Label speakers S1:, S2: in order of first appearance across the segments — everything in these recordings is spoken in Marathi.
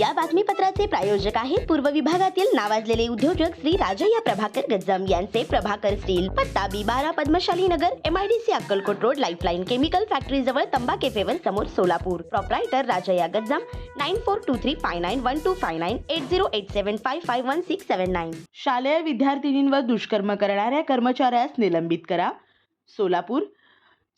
S1: या बातमीपत्राचे प्रायोजक आहेत पूर्व विभागातील नावाजलेले उद्योजक श्री राजय्या प्रभाकर गज्जम यांचे प्रभाकर स्टील पत्ता बी बारा Padmashali Nagar MIDC Akkalkot road lifeline chemical factory जवळ तंबा केफेवर समोर Solapur. Proprietor Rajayya Gajjam nine four two three five nine one two five nine eight zero eight seven five five one six seven nine
S2: शालेय विद्यार्थिनींवर दुष्कर्म करणाऱ्या कर्मचाऱ्यास निलंबित करा. सोलापूर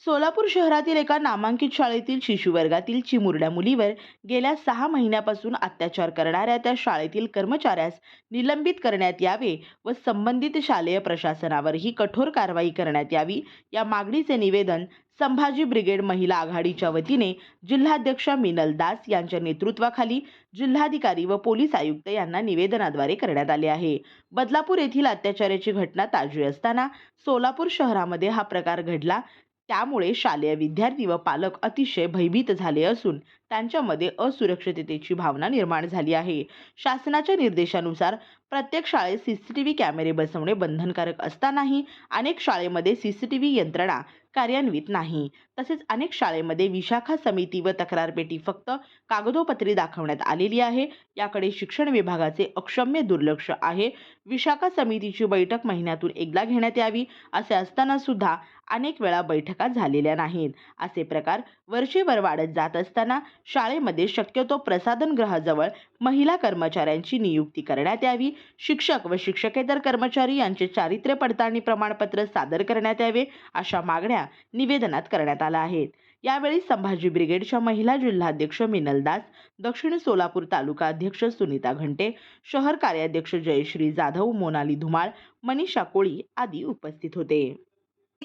S2: सोलापूर शहरातील एका नामांकित शाळेतील शिशुवर्गातील चिमुरड्या मुलीवर गेल्या सहा महिन्यापासून अत्याचार करणाऱ्या त्या शाळेतील कर्मचाऱ्यास निलंबित करण्यात यावे व संबंधित शालेय प्रशासनावरही कठोर कारवाई करण्यात यावी या मागणीचे निवेदन संभाजी ब्रिगेड महिला आघाडीच्या वतीने जिल्हाध्यक्षा मिनल दास यांच्या नेतृत्वाखाली जिल्हाधिकारी व पोलीस आयुक्त यांना निवेदनाद्वारे करण्यात आले आहे. बदलापूर येथील अत्याचाराची घटना ताजी असताना सोलापूर शहरामध्ये हा प्रकार घडला. त्यामुळे शालेय विद्यार्थी व पालक अतिशय भयभीत झाले असून त्यांच्यामध्ये असुरक्षिततेची भावना निर्माण झाली आहे. शासनाच्या निर्देशानुसार प्रत्येक शाळेत सी सी टी व्ही कॅमेरे बसवणे बंधनकारक असतानाही अनेक शाळेमध्ये सी सी टी व्ही यंत्रणा कार्यान्वित नाही. तसेच अनेक शाळेमध्ये विशाखा समिती व तक्रारपेटी फक्त कागदोपत्री दाखवण्यात आलेली आहे. याकडे शिक्षण विभागाचे अक्षम्य दुर्लक्ष आहे. विशाखा समितीची बैठक महिन्यातून एकदा घेण्यात यावी असे असताना सुद्धा अनेक वेळा बैठका झालेल्या नाहीत. असे प्रकार वर्षेभर वाढत जात असताना शाळेमध्ये शक्यतो प्रसाधनगृहाजवळ महिला कर्मचाऱ्यांची नियुक्ती करण्यात यावी. शिक्षक व शिक्षकेतर कर्मचारी यांचे चारित्र्य पडताळणी प्रमाणपत्र सादर करण्यात यावे अशा मागण्या निवेदनात करण्यात आल्या आहेत. यावेळी संभाजी ब्रिगेडच्या महिला जिल्हाध्यक्ष मिनल दास दक्षिण सोलापूर तालुका अध्यक्ष सुनीता घंटे शहर कार्याध्यक्ष जयश्री जाधव मोनाली धुमाळ मनीषा कोळी आदी उपस्थित होते.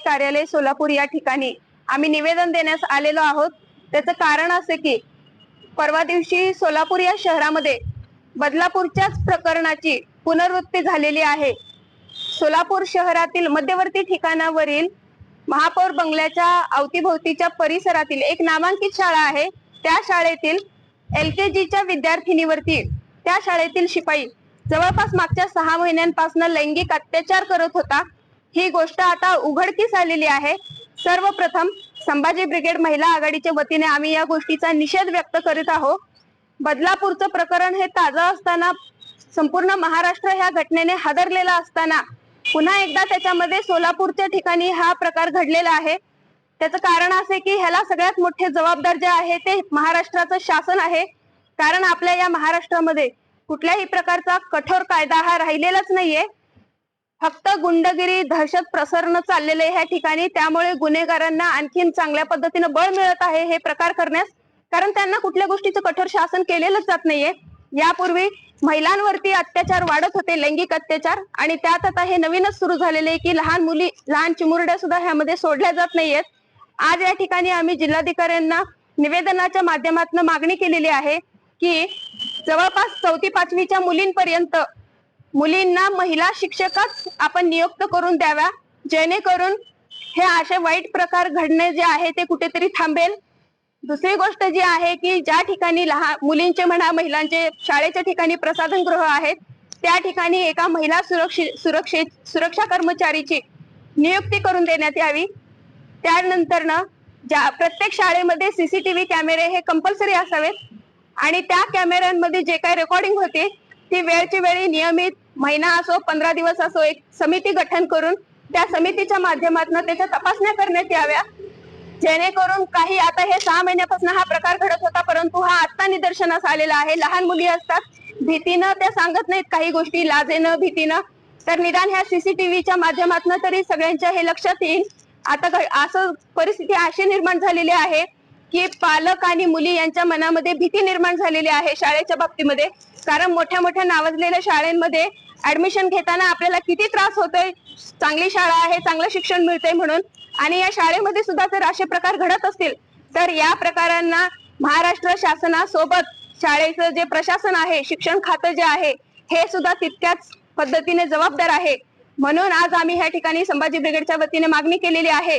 S3: कार्यालय सोलापूर या ठिकाणी. आम्ही निवेदन देण्यास आलेलो आहोत. त्याचं कारण असे की परवा दिवशी सोलापूर या शहरामध्ये बदलापूरच्याच प्रकरणाची पुनर्वृत्ती झालेली आहे. सोलापूर शहरातील मध्यवर्ती ठिकाणावरील महापौर बंगल्याच्या अवतीभोवतीच्या परिसरातील एक नामांकित शाळा आहे. त्या शाळेतील एल के जीच्या विद्यार्थिनीवरती त्या शाळेतील शिपाई जवळपास मागच्या सहा महिन्यांपासून लैंगिक अत्याचार करत होता. ही गोष्ट आता उघडकीस आलेली आहे. सर्वप्रथम संभाजी ब्रिगेड महिला आघाडीच्या वतीने आम्ही या गोष्टीचा निषेध व्यक्त करीत आहोत. बदलापूरचं प्रकरण हे ताजं असताना संपूर्ण महाराष्ट्र ह्या घटनेने हादरलेला असताना पुन्हा एकदा त्याच्यामध्ये सोलापूरच्या ठिकाणी हा प्रकार घडलेला आहे. त्याचं कारण असे की ह्याला सगळ्यात मोठे जबाबदार जे आहे ते महाराष्ट्राचं शासन आहे. कारण आपल्या या महाराष्ट्रामध्ये कुठल्याही प्रकारचा कठोर कायदा हा राहिलेलाच नाहीये. फक्त गुंडगिरी दहशत प्रसरण चाललेलं आहे ह्या ठिकाणी. त्यामुळे गुन्हेगारांना आणखीन चांगल्या पद्धतीनं बळ मिळत आहे हे प्रकार करण्यास. कारण त्यांना कुठल्या गोष्टीचं कठोर शासन केलेलंच जात नाहीये. यापूर्वी महिलांवरती अत्याचार वाढत होते लैंगिक अत्याचार. आणि त्यात आता हे नवीनच सुरू झालेले आहे की लहान मुली लहान चिमुरड्या सुद्धा ह्यामध्ये सोडल्या जात नाहीयेत. आज या ठिकाणी आम्ही जिल्हाधिकाऱ्यांना निवेदनाच्या माध्यमातून मागणी केलेली आहे की जवळपास चौथी पाचवीच्या मुलींपर्यंत मुलींना महिला शिक्षकच आपण नियुक्त करून द्याव्या. जेणेकरून हे असे वाईट प्रकार घडणे जे आहे ते कुठेतरी थांबेल. दुसरी गोष्ट जी आहे की ज्या ठिकाणी लहान मुलींचे म्हणा महिलांचे शाळेच्या ठिकाणी प्रसाधनगृह आहेत त्या ठिकाणी एका महिला सुरक्षित सुरक्षे सुरक्षा कर्मचारीची नियुक्ती करून देण्यात यावी. त्यानंतर ना ज्या प्रत्येक शाळेमध्ये सीसीटीव्ही कॅमेरे हे कंपल्सरी असावेत. आणि त्या कॅमेऱ्यांमध्ये जे काही रेकॉर्डिंग होते ती वेळची वेळी नियमित महिना असो पंधरा दिवस असो एक समिती गठन करून त्या समितीच्या माध्यमातून त्याच्या तपासण्या करण्यात याव्या. जेणेकरून काही आता हे सहा महिन्यापासून हा प्रकार घडत होता परंतु हा आता निदर्शनास आलेला आहे. लहान मुली असतात भीतीनं त्या सांगत नाहीत काही गोष्टी लाजेनं भीतीनं. तर निदान ह्या सीसीटीव्हीच्या माध्यमातून तरी सगळ्यांच्या हे लक्षात येईल. आता असं परिस्थिती अशी निर्माण झालेली आहे की पालक आणि मुली यांच्या मनामध्ये भीती निर्माण झालेली आहे शाळेच्या बाबतीमध्ये. कारण मोठ्या मोठ्या नावाजलेल्या शाळांमध्ये ऍडमिशन घेताना आपल्याला किती त्रास होतोय. चांगली शाळा आहे चांगलं शिक्षण मिळतंय म्हणून. आणि या शाळेमध्ये सुद्धा जर असे प्रकार घडत असतील तर या प्रकारांना महाराष्ट्र शासनासोबत शाळेचं जे प्रशासन आहे शिक्षण खातं जे आहे हे सुद्धा तितक्याच पद्धतीने जबाबदार आहे. म्हणून आज आम्ही ह्या ठिकाणी संभाजी ब्रिगेडच्या वतीने मागणी केलेली आहे.